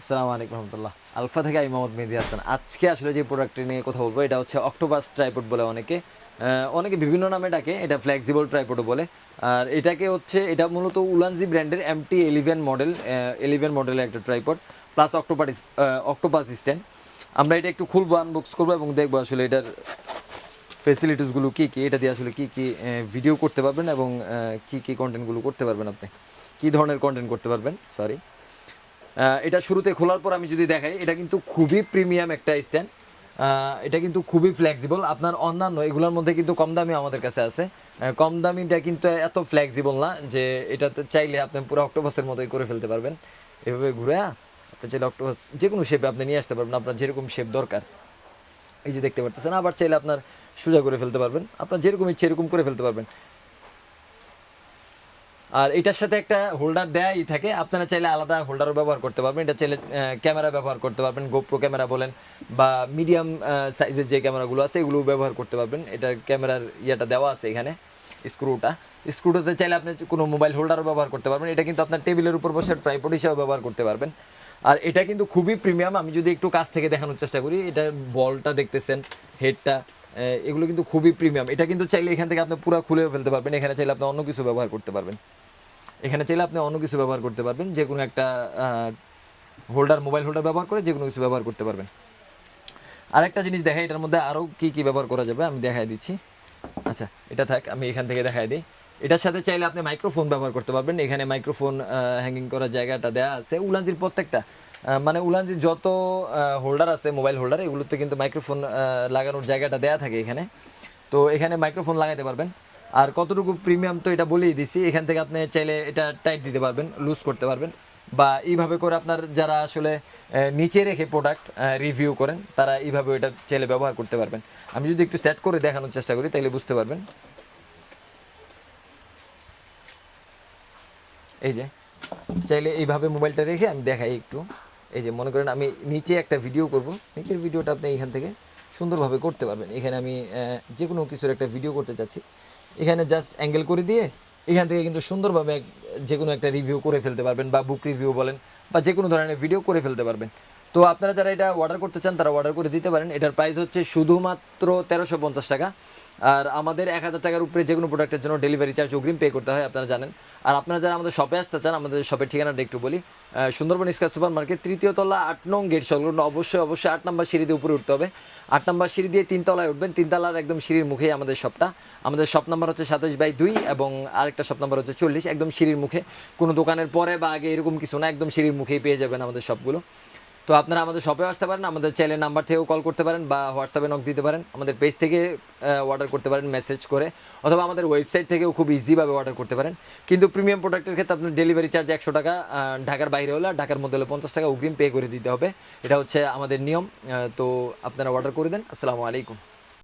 আসসালামু আলাইকুম রহমতুল্লাহ। আলফা থেকে আমি মোহাম্মদ মেহেদি হাসান। আজকে আসলে যে প্রোডাক্টটি নিয়ে কথা বলব, এটা হচ্ছে অক্টোপাস ট্রাইপড বলে অনেকে অনেকে বিভিন্ন নামে ডাকে, এটা ফ্লেক্সিবল ট্রাইপডও বলে। আর এটাকে হচ্ছে, এটা মূলত উলানজি ব্র্যান্ডের এমটি এলিভেন মডেল এলিভেন মডেলের একটা tripod plus octopus octopus stand আমরা এটা একটু খুলবো আনবক্স করব এবং দেখব আসলে এটার ফেসিলিটিসগুলো কী কী, এটা দিয়ে আসলে কী কী ভিডিও করতে পারবেন এবং কী কী কন্টেন্টগুলো করতে পারবেন আপনি। কী ধরনের কন্টেন্ট করতে পারবেন? সরি এটা শুরুতে খোলার পর আমি যদি দেখাই, এটা কিন্তু খুবই প্রিমিয়াম একটা স্ট্যান্ড এটা কিন্তু খুবই ফ্লেক্সিবল আপনার অন্যান্য এগুলোর মধ্যে কিন্তু কম দামি আমাদের কাছে আছে। কম দামিটা কিন্তু এত ফ্লেক্সিবল না যে এটাতে চাইলে আপনি পুরো অক্টোপাসের মতোই করে ফেলতে পারবেন। এভাবে ঘুরে, আপনি চাইলে অক্টোপাস যে কোনো শেপে আপনি নিয়ে আসতে পারবেন। আপনার যেরকম শেপ দরকার। এই যে দেখতে পারতেছেন, আবার চাইলে আপনার সোজা করে ফেলতে পারবেন। আপনার যেরকম ইচ্ছে এরকম করে ফেলতে পারবেন। আর এটার সাথে একটা হোল্ডার দেয়াই থাকে। আপনারা চাইলে আলাদা হোল্ডারও ব্যবহার করতে পারবেন। এটা চাইলে ক্যামেরা ব্যবহার করতে পারবেন গোপ্রো ক্যামেরা বলেন, বা মিডিয়াম সাইজের যে ক্যামেরাগুলো আছে এগুলো ব্যবহার করতে পারবেন। এটা ক্যামেরার ইয়েটা দেওয়া আছে এখানে স্ক্রুটা স্ক্রুটাতে চাইলে আপনি কোনো মোবাইল হোল্ডারও ব্যবহার করতে পারবেন। এটা কিন্তু আপনার টেবিলের উপর বসে ট্রাইপড হিসেবে ব্যবহার করতে পারবেন। আর এটা কিন্তু খুবই প্রিমিয়াম আমি যদি একটু কাছ থেকে দেখানোর চেষ্টা করি, এটা বলটা দেখতেছেন হেডটা এগুলো কিন্তু খুবই প্রিমিয়াম এটা কিন্তু চাইলে এখান থেকে আপনি পুরো খুলেও ফেলতে পারবেন। এখানে চাইলে আপনি অন্য কিছু ব্যবহার করতে পারবেন। এখানে চাইলে আপনি অন্য কিছু ব্যবহার করতে পারবেন। যে কোনো একটা হোল্ডার মোবাইল হোল্ডার ব্যবহার করে যে কোনো কিছু ব্যবহার করতে পারবেন। আরেকটা জিনিস দেখাই, এটার মধ্যে আরও কি কি ব্যবহার করা যাবে আমি দেখাই দিচ্ছি। আচ্ছা এটা থাক, আমি এখান থেকে দেখাই দিই। এটার সাথে চাইলে আপনি মাইক্রোফোন ব্যবহার করতে পারবেন। এখানে মাইক্রোফোন হ্যাঙ্গিং করার জায়গাটা দেওয়া আছে। উলানজির প্রত্যেকটা মানে উলানজির যত হোল্ডার আছে মোবাইল হোল্ডার এগুলোতে কিন্তু মাইক্রোফোন লাগানোর জায়গাটা দেওয়া থাকে এখানে। তো এখানে মাইক্রোফোন লাগাতে পারবেন। আর কতটুকু প্রিমিয়াম তো এটা বলেই দিছি। এখান থেকে আপনি চাইলে এটা টাইট দিতে পারবেন লুজ করতে পারবেন। বা এইভাবে করে আপনার যারা আসলে নিচে রেখে প্রোডাক্ট রিভিউ করেন, তারা এইভাবে এটা চাইলে ব্যবহার করতে পারবেন। আমি যদি একটু সেট করে দেখানোর চেষ্টা করি তাহলে বুঝতে পারবেন। এই যে, চাইলে এইভাবে মোবাইলটা রেখে আমি দেখাই একটু। এই যে, মনে করেন আমি নিচে একটা ভিডিও করব। নিচের ভিডিওটা আপনি এখান থেকে সুন্দরভাবে করতে পারবেন। এখানে আমি যে কোনো কিছুর একটা ভিডিও করতে চাচ্ছি। এখানে জাস্ট অ্যাঙ্গেল করে দিয়ে এখান থেকে কিন্তু সুন্দরভাবে যে কোনো একটা রিভিউ করে ফেলতে পারবেন বা বুক রিভিউ বলেন বা যে কোনো ধরনের ভিডিও করে ফেলতে পারবেন। তো আপনারা যারা এটা অর্ডার করতে চান, তারা অর্ডার করে দিতে পারেন। এটার প্রাইস হচ্ছে শুধুমাত্র তেরোশো পঞ্চাশ টাকা। আর আমাদের এক হাজার টাকার উপরে যে কোনো প্রোডাক্টের জন্য ডেলিভারি চার্জ অগ্রিম পে করতে হয়, আপনারা জানেন। আর আপনারা যারা আমাদের শপে আসতে চান, আমাদের শপের ঠিকানাটা একটু বলি। সুন্দরবন স্কয়ার সুপার মার্কেট তৃতীয় তলা, আট নং গেট সংলগ্ন, অবশ্যই অবশ্যই আট নম্বর সিঁড়ি দিয়ে উপরে উঠতে হবে। আট নম্বর সিঁড়ি দিয়ে তিনতলায় উঠবেন তিনতলার একদম সিঁড়ির মুখেই আমাদের শপটা আমাদের শপ নাম্বার হচ্ছে সাতাশ বাই দুই এবং আরেকটা শপ নাম্বার হচ্ছে চল্লিশ, একদম সিঁড়ির মুখে। কোনো দোকানের পরে বা আগে এরকম কিছু না, একদম সিঁড়ির মুখেই পেয়ে যাবেন আমাদের সবগুলো তো আপনারা আমাদের শপে আসতে পারেন, আমাদের চ্যানেল নাম্বার থেকেও কল করতে পারেন বা হোয়াটসঅ্যাপে নক দিতে পারেন। আমাদের পেজ থেকে অর্ডার করতে পারেন মেসেজ করে, অথবা আমাদের ওয়েবসাইট থেকেও খুব ইজিভাবে অর্ডার করতে পারেন। কিন্তু প্রিমিয়াম প্রোডাক্টের ক্ষেত্রে আপনার ডেলিভারি চার্জ একশো টাকা ঢাকার বাইরে হলে ঢাকার মধ্যে হলে পঞ্চাশ টাকা অগ্রিম পে করে দিতে হবে। এটা হচ্ছে আমাদের নিয়ম তো আপনারা অর্ডার করে দেন। আসসালামু আলাইকুম।